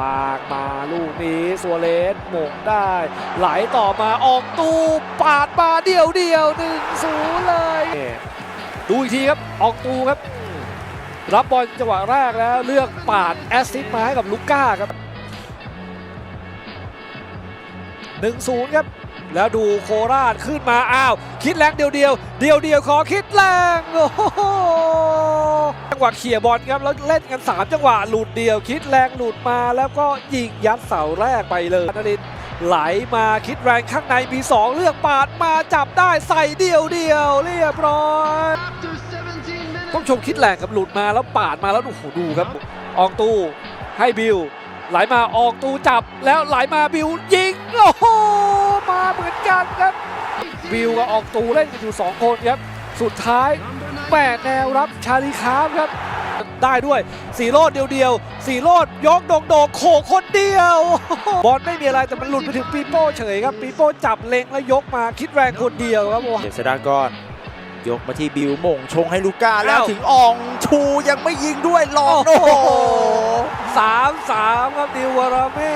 ปากมาลูกนี้สัวเลสหมงได้ ไหลต่อมาออกตูปาดมาเดียวเดียวหนึ่งศูนย์เลย ดูอีกทีครับออกตูครับ รับบอลจังหวะแรกแล้วเลือกปาดแอสซิสต์มาให้กับลูก้าครับ1-0ครับแล้วดูโคราชขึ้นมาอ้าว คิดแรงเดียวเดียวเดียวเดียวขอคิดแรงโอ้โห จังหวะเขี่ยบอลครับแล้วเล่นกัน 3 จังหวะหลุดเดียว คิดแรงหลุดมาแล้วก็ยิงยัดเสาแรกไปเลยนรินไหลมาคิดแรงข้างในมี 2 เลือกปาดมาจับได้ใส่เดียวเดียวเรียบร้อยต้องชมคิดแรงครับหลุดมาแล้วปาดมาแล้วโอ้โหดูครับ อองตูให้บิวไหลมาอองตูจับแล้วไหลมาบิวยิงโอ้โหมาเหมือนกันครับบิวกับอองตูเล่นกันอยู่ 2 คนครับ สุดท้าย แม่แนวรับชาลีคามครับ ได้ด้วยสีโรดเดียวเดียวๆสีโรดยกโดงโดงโขกคนเดียว บอลไม่มีอะไรแต่มันหลุดไปถึงปีโป้เฉยครับปีโป้จับเล็งแล้วยกมาคิดแรงคนเดียวครับโอ้โหเจษฎากรยกมาที่บิวหม่งชงให้ลูก้าแล้วอ้าวถึงอองชูยังไม่ยิงด้วยลองโอ้โอ้โหโหสามสามครับดิววาราเม่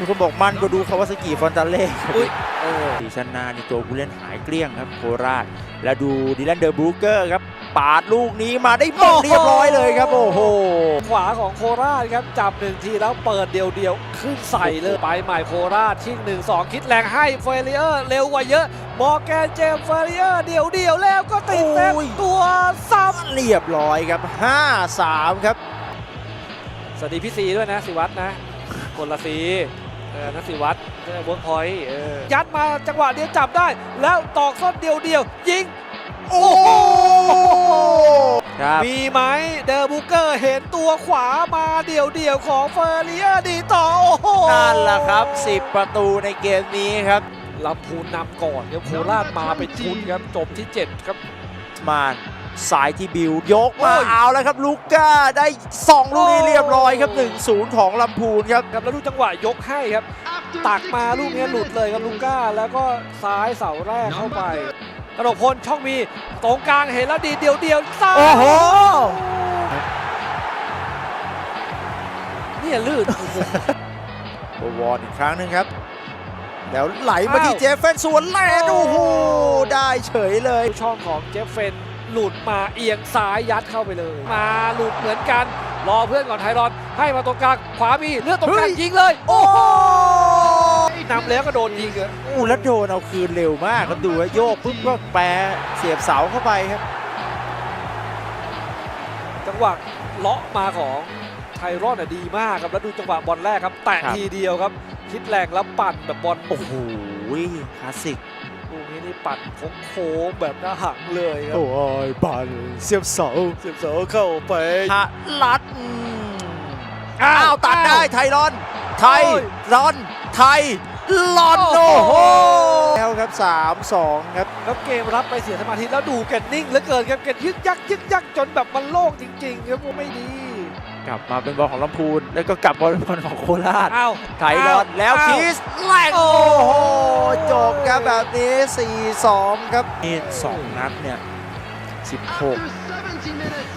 มีคนบอกมันก็ดูคาวาสกิฟอนตาเล่อุ้ยเออซีซั่นหน้านี่ตัวผู้เล่นหายเกลี้ยงครับโคราช แล้วดูดิลันเดอร์บรูเกอร์ครับ ปาดลูกนี้มาได้หมงเรียบร้อยเลยครับ โอ้โห ขวาของโคราชครับ จับหนึ่งทีแล้วเปิดเดียวเดียวๆขึ้นใส่เลย ไปใหม่โคราชทิ้งหนึ่งสองคิดแรงให้เฟรเรียร์เร็วกว่าเยอะมอร์แกนเจมส์เฟรเรียร์เดียวเดียวๆแล้วก็ติดแต้มโอ้ยตัวซ้เรียบร้อยครับ 5-3 ครับำสวัสดีพี่ซีด้วยนะสิวัตรนะคนละซีเออ นักสิวัตรเวิร์กพอยต์ยัดมาจังหวะเดียวจับได้ แล้วตอกส้นเดียวเดียวๆยิง โอ้โหครับมีไหมเดอร์บุกเกอร์เห็นตัวขวามาเดี่ยวเดี่ยวๆของเฟอร์เรียดีต่อโอ้โหนั่นแหละครับ 10 ประตูในเกมนี้ครับลำพูนนำก่อนครับโคราชมาเป็นชุดครับจบที่ 7 ครับมาน สายที่บิวยกมาโอ้ยเอาแล้วครับลูก้าได้สองลูกนี้โอ้เรียบร้อยครับ 1-0 ของลำพูนครับครับแล้วดูจังหวะยกให้ครับ ตักมาลูกนี้หลุดเลยครับลูก้า แล้วก็ซ้ายเสาแรกเข้าไปกระดกพลช่องมีตรงกลางเห็นแล้วดีเดียวเดียวๆซ้ายโอ้โหเนี่ยลื่นโอวอนอีกครั้งหนึ่งครับ แล้วไหลมาที่อ้าวเจฟเฟนสวนแลนด์โอ้โอ้โหโหได้เฉยเลยช่องของเจฟเฟน หลุดมาเอียงซ้ายยัดเข้าไปเลย มาหลุดเหมือนกัน รอเพื่อนก่อนไทรอน ให้มาตรงกลางขวามีเลือกตรงกลางเฮ้ยยิงเลย โอ้โหนำแล้วก็โดนยิงอะอู้แล้วโดนเอาคืนเร็วมากครับดูว่าโยกปุ๊บก็แปรเสียบเสาเข้าไปครับ จังหวะเลาะมาของไทรอนอะดีมากครับแล้วดูจังหวะบอลแรกครับแตะครับทีเดียวครับ คิดแรงแล้วปั่นแบบบอลโอ้โหคลาสสิก ลูกนี้นี่ปั่นโค้งๆแบบหน้าหักเลยครับโอ้ยบันเสียบเสาเสียบเสาเข้าไปฮะลัดอืมอ้าวตัดได้ไทยรอน ไทยโอ้ยรอน ไทยลอนโอ้โอ้โหโหแล้วครับ 3-2 ครับ แล้วเกมรับไปเสียสมาธิแล้วดูแกนนิ่งเหลือเกินครับแกนยึกยักยึกยักจนแบบมันโล่งจริงๆครับว่าไม่ดี กลับมาเป็นบอลของลำพูน แล้วก็กลับบอลเป็นบอลของโคราชอ้าวไทยรอนแล้วอ้าคิสแลกโอ้โอ้โหโหจบครับแบบนี้ 4-2 ครับ นี่2นัดเนี่ย 16 After 70 minutes,